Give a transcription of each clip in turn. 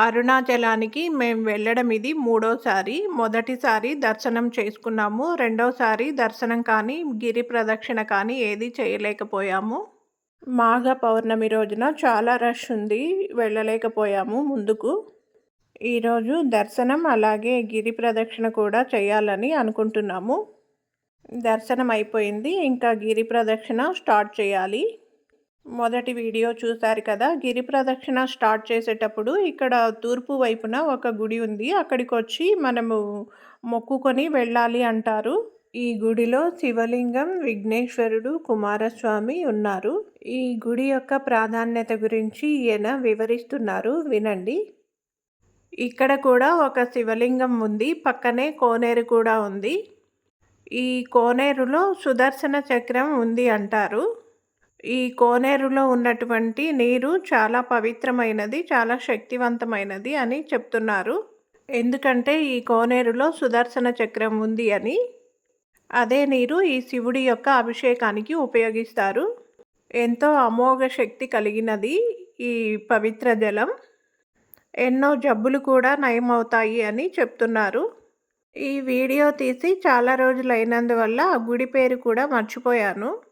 అరుణాచలానికి మేము వెళ్ళడం ఇది మూడోసారి. మొదటిసారి దర్శనం చేసుకున్నాము. రెండోసారి దర్శనం కానీ గిరి ప్రదక్షిణ కానీ ఏది చేయలేకపోయాము. మాఘ పౌర్ణమి రోజున చాలా రష్ ఉంది. వెళ్ళలేకపోయాము ముందుకు. ఈరోజు దర్శనం అలాగే గిరి ప్రదక్షిణ కూడా చేయాలని అనుకుంటున్నాము. దర్శనం అయిపోయింది. ఇంకా గిరి ప్రదక్షిణ స్టార్ట్ చేయాలి. మొదటి వీడియో చూశారు కదా గిరి ప్రదక్షిణ స్టార్ట్ చేసేటప్పుడు ఇక్కడ తూర్పు వైపున ఒక గుడి ఉంది. అక్కడికి వచ్చి మనము మొక్కుకొని వెళ్ళాలి అంటారు. ఈ గుడిలో శివలింగం విఘ్నేశ్వరుడు కుమారస్వామి ఉన్నారు. ఈ గుడి యొక్క ప్రాధాన్యత గురించి ఈయన వివరిస్తున్నారు. వినండి. ఇక్కడ కూడా ఒక శివలింగం ఉంది. పక్కనే కోనేరు కూడా ఉంది. ఈ కోనేరులో సుదర్శన చక్రం ఉంది అంటారు. ఈ కోనేరులో ఉన్నటువంటి నీరు చాలా పవిత్రమైనది చాలా శక్తివంతమైనది అని చెప్తున్నారు. ఎందుకంటే ఈ కోనేరులో సుదర్శన చక్రం ఉంది అని. అదే నీరు ఈ శివుడి యొక్క అభిషేకానికి ఉపయోగిస్తారు. ఎంతో అమోఘ శక్తి కలిగినది ఈ పవిత్ర జలం. ఎన్నో జబ్బులు కూడా నయమవుతాయి అని చెప్తున్నారు. ఈ వీడియో తీసి చాలా రోజులు అయినందువల్ల ఆ గుడి పేరు కూడా మర్చిపోయాను.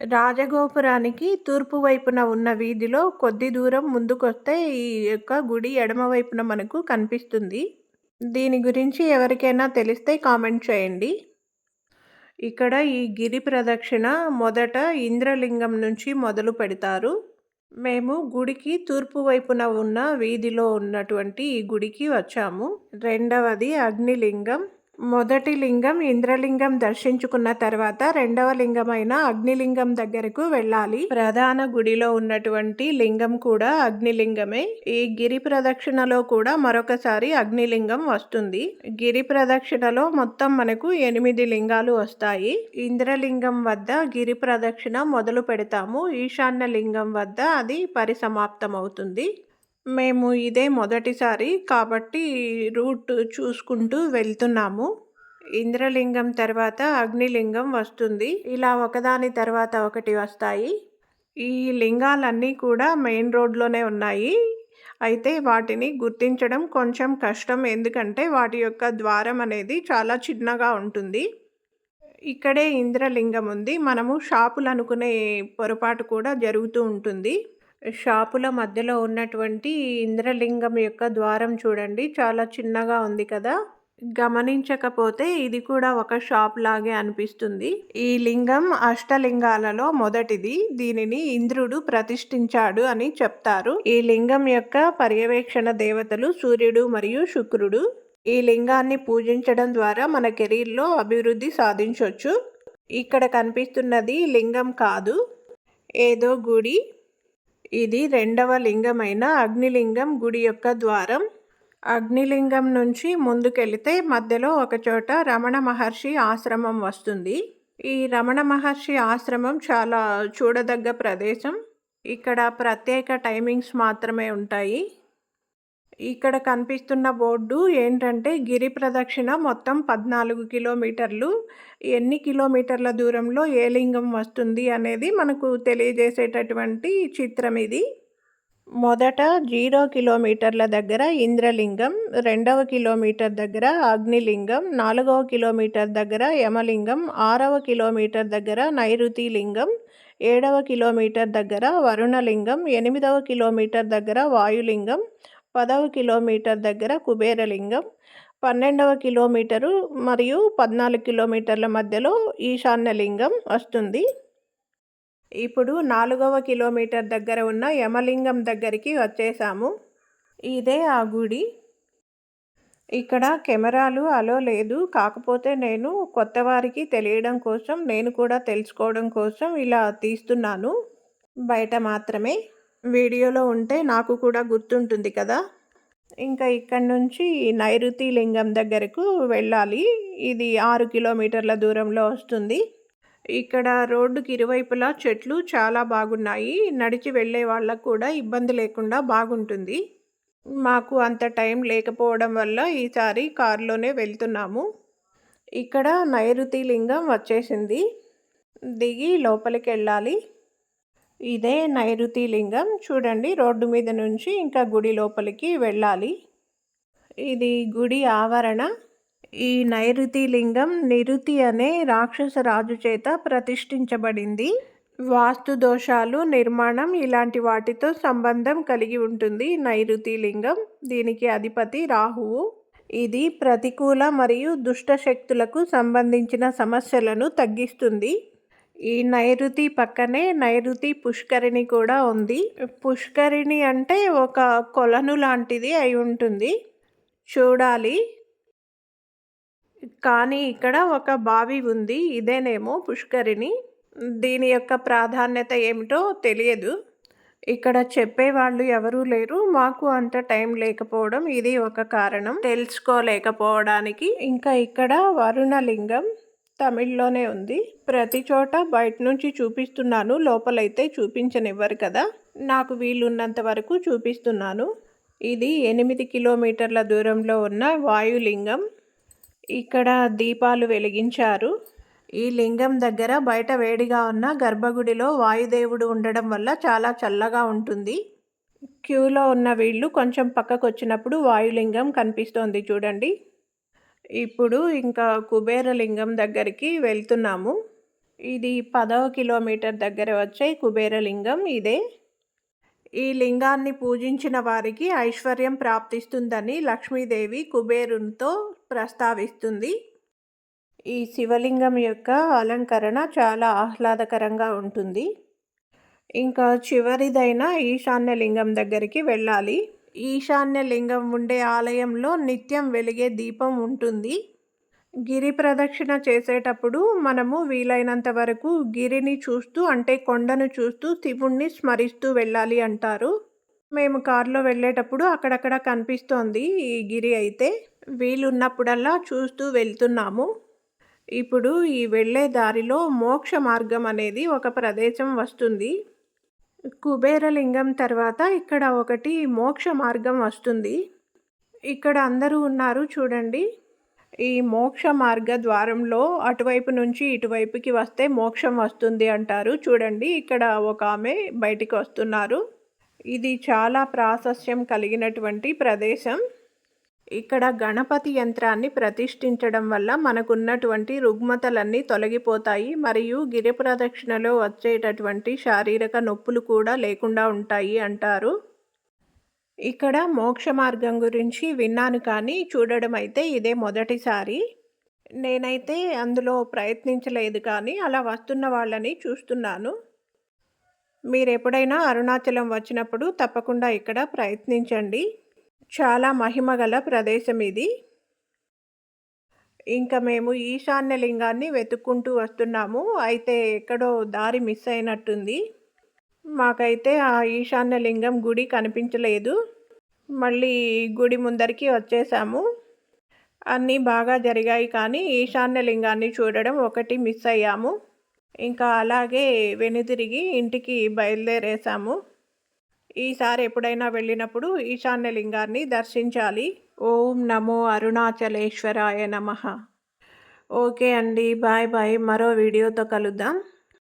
రాజగోపురానికి తూర్పు వైపున ఉన్న వీధిలో కొద్ది దూరం ముందుకొస్తే ఈ యొక్క గుడి ఎడమ వైపున మనకు కనిపిస్తుంది. దీని గురించి ఎవరికైనా తెలిస్తే కామెంట్ చేయండి. ఇక్కడ ఈ గిరి ప్రదక్షిణ మొదట ఇంద్రలింగం నుంచి మొదలు పెడతారు. మేము గుడికి తూర్పు వైపున ఉన్న వీధిలో ఉన్నటువంటి ఈ గుడికి వచ్చాము. రెండవది అగ్నిలింగం. మొదటి లింగం ఇంద్రలింగం దర్శించుకున్న తర్వాత రెండవ లింగమైన అగ్నిలింగం దగ్గరకు వెళ్ళాలి. ప్రధాన గుడిలో ఉన్నటువంటి లింగం కూడా అగ్నిలింగమే. ఈ గిరి ప్రదక్షిణలో కూడా మరొకసారి అగ్నిలింగం వస్తుంది. గిరి ప్రదక్షిణలో మొత్తం మనకు ఎనిమిది లింగాలు వస్తాయి. ఇంద్రలింగం వద్ద గిరి ప్రదక్షిణ మొదలు పెడతాము. ఈశాన్య లింగం వద్ద అది పరిసమాప్తం అవుతుంది మేము ఇదే మొదటిసారి కాబట్టి రూట్ చూసుకుంటూ వెళ్తున్నాము. ఇంద్రలింగం తర్వాత అగ్నిలింగం వస్తుంది. ఇలా ఒకదాని తర్వాత ఒకటి వస్తాయి. ఈ లింగాలన్నీ కూడా మెయిన్ రోడ్లోనే ఉన్నాయి. అయితే వాటిని గుర్తించడం కొంచెం కష్టం. ఎందుకంటే వాటి యొక్క ద్వారం అనేది చాలా చిన్నగా ఉంటుంది. ఇక్కడే ఇంద్రలింగం ఉంది. మనము షాపులు అనుకునే పొరపాటు కూడా జరుగుతూ ఉంటుంది. షాపుల మధ్యలో ఉన్నటువంటి ఇంద్రలింగం యొక్క ద్వారం చూడండి. చాలా చిన్నగా ఉంది కదా. గమనించకపోతే ఇది కూడా ఒక షాప్ లాగే అనిపిస్తుంది. ఈ లింగం అష్టలింగాలలో మొదటిది. దీనిని ఇంద్రుడు ప్రతిష్ఠించాడు అని చెప్తారు. ఈ లింగం యొక్క పర్యవేక్షణ దేవతలు సూర్యుడు మరియు శుక్రుడు. ఈ లింగాన్ని పూజించడం ద్వారా మన కెరీర్లో అభివృద్ధి సాధించవచ్చు ఇక్కడ కనిపిస్తున్నది లింగం కాదు. ఏదో గుడి. ఇది రెండవ లింగమైన అగ్నిలింగం గుడి యొక్క ద్వారం. అగ్నిలింగం నుంచి ముందుకెళితే మధ్యలో ఒకచోట రమణ మహర్షి ఆశ్రమం వస్తుంది. ఈ రమణ మహర్షి ఆశ్రమం చాలా చూడదగ్గ ప్రదేశం. ఇక్కడ ప్రత్యేక టైమింగ్స్ మాత్రమే ఉంటాయి. ఇక్కడ కనిపిస్తున్న బోర్డు ఏంటంటే గిరి ప్రదక్షిణ మొత్తం పద్నాలుగు కిలోమీటర్లు. ఎన్ని కిలోమీటర్ల దూరంలో ఏ లింగం వస్తుంది అనేది మనకు తెలియజేసేటటువంటి చిత్రం ఇది. మొదట జీరో కిలోమీటర్ల దగ్గర ఇంద్రలింగం రెండవ కిలోమీటర్ దగ్గర అగ్నిలింగం నాలుగవ కిలోమీటర్ దగ్గర యమలింగం ఆరవ కిలోమీటర్ దగ్గర నైరుతి లింగం ఏడవ కిలోమీటర్ దగ్గర వరుణలింగం ఎనిమిదవ కిలోమీటర్ దగ్గర వాయులింగం పదవ కిలోమీటర్ దగ్గర కుబేరలింగం పన్నెండవ కిలోమీటరు మరియు పద్నాలుగు కిలోమీటర్ల మధ్యలో ఈశాన్యలింగం వస్తుంది. ఇప్పుడు నాలుగవ కిలోమీటర్ దగ్గర ఉన్న యమలింగం దగ్గరికి వచ్చేసాము. ఇదే ఆ గుడి. ఇక్కడ కెమెరాలు అలో లేదు. కాకపోతే నేను కొత్త వారికి తెలియడం కోసం నేను కూడా తెలుసుకోవడం కోసం ఇలా తీస్తున్నాను. బయట మాత్రమే. వీడియోలో ఉంటే నాకు కూడా గుర్తుంటుంది కదా. ఇంకా ఇక్కడ నుంచి నైరుతి లింగం దగ్గరకు వెళ్ళాలి. ఇది ఆరు కిలోమీటర్ల దూరంలో వస్తుంది. ఇక్కడ రోడ్డుకి ఇరువైపులా చెట్లు చాలా బాగున్నాయి. నడిచి వెళ్ళే వాళ్ళకు కూడా ఇబ్బంది లేకుండా బాగుంటుంది. మాకు అంత టైం లేకపోవడం వల్ల ఈసారి కారులోనే వెళ్తున్నాము. ఇక్కడ నైరుతి లింగం వచ్చేసింది. దిగి లోపలికి వెళ్ళాలి. ఇదే నైరుతి లింగం. చూడండి రోడ్డు మీద నుంచి ఇంకా గుడి లోపలికి వెళ్ళాలి. ఇది గుడి ఆవరణ. ఈ నైరుతి లింగం నిరుతి అనే రాక్షస రాజు చేత ప్రతిష్ఠించబడింది. వాస్తు దోషాలు నిర్మాణం ఇలాంటి వాటితో సంబంధం కలిగి ఉంటుంది నైరుతి లింగం. దీనికి అధిపతి రాహువు. ఇది ప్రతికూల మరియు దుష్ట శక్తులకు సంబంధించిన సమస్యలను తగ్గిస్తుంది. ఈ నైరుతి పక్కనే నైరుతి పుష్కరిణి కూడా ఉంది. పుష్కరిణి అంటే ఒక కొలను లాంటిది అయి ఉంటుంది. చూడాలి. కానీ ఇక్కడ ఒక బావి ఉంది. ఇదేనేమో పుష్కరిణి. దీని యొక్క ప్రాధాన్యత ఏమిటో తెలియదు. ఇక్కడ చెప్పేవాళ్ళు ఎవరూ లేరు. మాకు అంత టైం లేకపోవడం ఇది ఒక కారణం. తెలుసుకోలేకపోవడానికి. ఇంకా ఇక్కడ వరుణలింగం తమిళ్ళోనే ఉంది. ప్రతి చోట బయట నుంచి చూపిస్తున్నాను. లోపలైతే చూపించనివ్వరు కదా. నాకు వీలున్నంత వరకు చూపిస్తున్నాను. ఇది ఎనిమిది కిలోమీటర్ల దూరంలో ఉన్న వాయులింగం. ఇక్కడ దీపాలు వెలిగించారు. ఈ లింగం దగ్గర బయట వేడిగా ఉన్న గర్భగుడిలో వాయుదేవుడు ఉండడం వల్ల చాలా చల్లగా ఉంటుంది. క్యూలో ఉన్న వీళ్ళు కొంచెం పక్కకు వచ్చినప్పుడు వాయులింగం కనిపిస్తోంది చూడండి. ఇప్పుడు ఇంకా కుబేరలింగం దగ్గరికి వెళ్తున్నాము. ఇది పదవ కిలోమీటర్ దగ్గర వచ్చే కుబేరలింగం ఇదే. ఈ లింగాన్ని పూజించిన వారికి ఐశ్వర్యం ప్రాప్తిస్తుందని లక్ష్మీదేవి కుబేరునితో ప్రస్తావిస్తుంది. ఈ శివలింగం యొక్క అలంకరణ చాలా ఆహ్లాదకరంగా ఉంటుంది. ఇంకా చివరిదైన ఈశాన్య లింగం దగ్గరికి వెళ్ళాలి. ఈశాన్య లింగం ఉండే ఆలయంలో నిత్యం వెలిగే దీపం ఉంటుంది. గిరి ప్రదక్షిణ చేసేటప్పుడు మనము వీలైనంత వరకు గిరిని చూస్తూ అంటే కొండను చూస్తూ శివుణ్ణి స్మరిస్తూ వెళ్ళాలి అంటారు. మేము కారులో వెళ్ళేటప్పుడు అక్కడక్కడ కనిపిస్తోంది ఈ గిరి అయితే. వీలున్నప్పుడల్లా చూస్తూ వెళ్తున్నాము. ఇప్పుడు ఈ వెళ్ళే దారిలో మోక్ష మార్గం అనేది ఒక ప్రదేశం వస్తుంది. కుబేరలింగం తర్వాత ఇక్కడ ఒకటి మోక్ష మార్గం వస్తుంది. ఇక్కడ అందరూ ఉన్నారు చూడండి. ఈ మోక్ష మార్గ ద్వారంలో అటువైపు నుంచి ఇటువైపుకి వస్తే మోక్షం వస్తుంది అంటారు. చూడండి ఇక్కడ ఒక ఆమె బయటికి వస్తున్నారు. ఇది చాలా ప్రాశస్యం కలిగినటువంటి ప్రదేశం. ఇక్కడ గణపతి యంత్రాన్ని ప్రతిష్ఠించడం వల్ల మనకున్నటువంటి రుగ్మతలన్నీ తొలగిపోతాయి మరియు గిరి ప్రదక్షిణలో వచ్చేటటువంటి శారీరక నొప్పులు కూడా లేకుండా ఉంటాయి అంటారు. ఇక్కడ మోక్ష మార్గం గురించి విన్నాను కానీ చూడడం అయితే ఇదే మొదటిసారి. నేనైతే అందులో ప్రయత్నించలేదు కానీ అలా వస్తున్న వాళ్ళని చూస్తున్నాను. మీరు ఎప్పుడైనా అరుణాచలం వచ్చినప్పుడు తప్పకుండా ఇక్కడ ప్రయత్నించండి. చాలా మహిమగల ప్రదేశం ఇది. ఇంకా మేము ఈశాన్య లింగాన్ని వెతుక్కుంటూ వస్తున్నాము. అయితే ఎక్కడో దారి మిస్ అయినట్టుంది. మాకైతే ఆ ఈశాన్య లింగం గుడి కనిపించలేదు. మళ్ళీ గుడి ముందరికి వచ్చేసాము. అన్నీ బాగా జరిగాయి కానీ ఈశాన్య లింగాన్ని చూడడం ఒకటి మిస్ అయ్యాము. ఇంకా అలాగే వెనుదిరిగి ఇంటికి బయలుదేరేసాము. ఈసారి ఎప్పుడైనా వెళ్ళినప్పుడు ఈశాన్య లింగాన్ని దర్శించాలి. ఓం నమో అరుణాచలేశ్వరాయ నమ. ఓకే అండి బాయ్ బాయ్. మరో వీడియోతో కలుద్దాం.